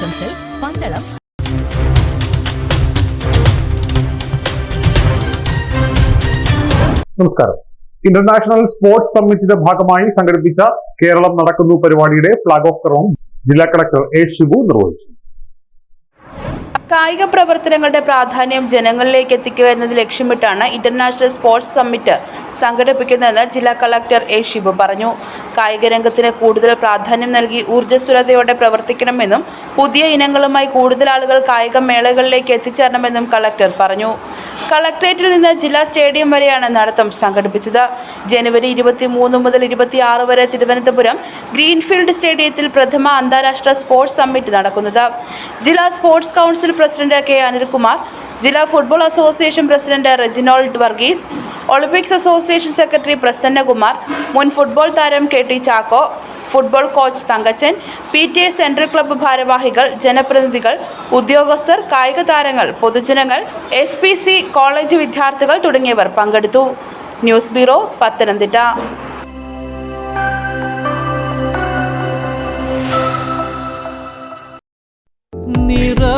Silks Pandalam നമസ്കാരം. International sports സമ്മിറ്റിന്റെ ഭാഗമായി സംഘടിപ്പിച്ച കേരളം നടക്കുന്നു പരിപാടിയുടെ ഫ്ളാഗ് ഓഫ് കർമ്മം ജില്ലാ കളക്ടർ എ ഷിബു നിർവഹിച്ചു. കായിക പ്രവർത്തനങ്ങളുടെ പ്രാധാന്യം ജനങ്ങളിലേക്ക് എത്തിക്കുക എന്നത് ലക്ഷ്യമിട്ടാണ് ഇന്റർനാഷണൽ സ്പോർട്സ് സമ്മിറ്റ് സംഘടിപ്പിക്കുന്നതെന്ന് ജില്ലാ കളക്ടർ എ ശിവു പറഞ്ഞു. കായിക രംഗത്തിന് കൂടുതൽ പ്രാധാന്യം നൽകി ഊർജസ്വലതയോടെ പ്രവർത്തിക്കണമെന്നും പുതിയ ഇനങ്ങളുമായി കൂടുതൽ ആളുകൾ കായിക മേളകളിലേക്ക് എത്തിച്ചേരണമെന്നും കളക്ടർ പറഞ്ഞു. കളക്ടറേറ്റിൽ നിന്ന് ജില്ലാ സ്റ്റേഡിയം വരെയാണ് നടത്തം സംഘടിപ്പിച്ചത്. ജനുവരി ഇരുപത്തി മൂന്ന് മുതൽ ഇരുപത്തിയാറ് വരെ തിരുവനന്തപുരം ഗ്രീൻഫീൽഡ് സ്റ്റേഡിയത്തിൽ പ്രഥമ അന്താരാഷ്ട്ര സ്പോർട്സ് സമ്മിറ്റ് നടക്കുന്നത്. ജില്ലാ sports council president K Anilkumar ജില്ലാ football association president Reginald Varghese Olympics association secretary Prasannakumar മുൻ ഫുട്ബോൾ താരം K T Chacko football coach Thankachan P T A central club ഭാരവാഹികൾ ജനപ്രതിനിധികൾ ഉദ്യോഗസ്ഥർ കായിക താരങ്ങൾ പൊതുജനങ്ങൾ എസ് പി സി കോളേജ് വിദ്യാർത്ഥികൾ തുടങ്ങിയവർ പങ്കെടുത്തു. News bureau Pathanamthitta. നിറവായിന്നവളൊരുങ്ങും